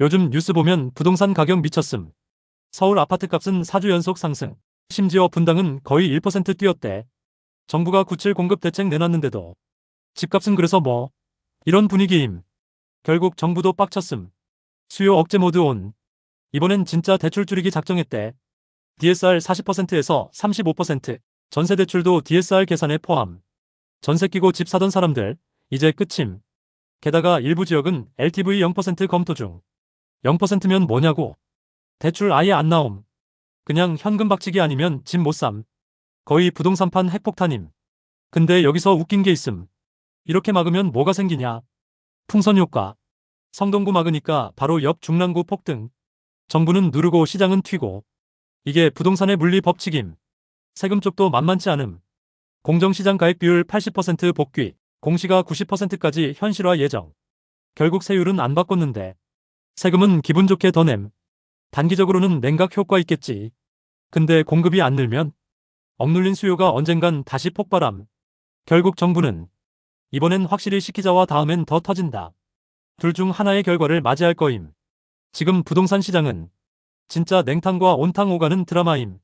요즘 뉴스 보면 부동산 가격 미쳤음. 서울 아파트 값은 4주 연속 상승. 심지어 분당은 거의 1% 뛰었대. 정부가 97 공급 대책 내놨는데도 집값은 그래서 뭐 이런 분위기임. 결국 정부도 빡쳤음. 수요 억제 모드 온. 이번엔 진짜 대출 줄이기 작정했대. DSR 40%에서 35%, 전세 대출도 DSR 계산에 포함. 전세 끼고 집 사던 사람들, 이제 끝임. 게다가 일부 지역은 LTV 0% 검토 중. 0%면 뭐냐고. 대출 아예 안 나옴. 그냥 현금 박치기 아니면 집 못 삼. 거의 부동산판 핵폭탄임. 근데 여기서 웃긴 게 있음. 이렇게 막으면 뭐가 생기냐. 풍선 효과. 성동구 막으니까 바로 옆 중랑구 폭등. 정부는 누르고 시장은 튀고. 이게 부동산의 물리 법칙임. 세금 쪽도 만만치 않음. 공정시장 가액 비율 80% 복귀, 공시가 90%까지 현실화 예정. 결국 세율은 안 바꿨는데. 세금은 기분 좋게 더 냄. 단기적으로는 냉각 효과 있겠지. 근데 공급이 안 늘면 억눌린 수요가 언젠간 다시 폭발함. 결국 정부는 이번엔 확실히 시키자와 다음엔 더 터진다. 둘 중 하나의 결과를 맞이할 거임. 지금 부동산 시장은 진짜 냉탕과 온탕 오가는 드라마임.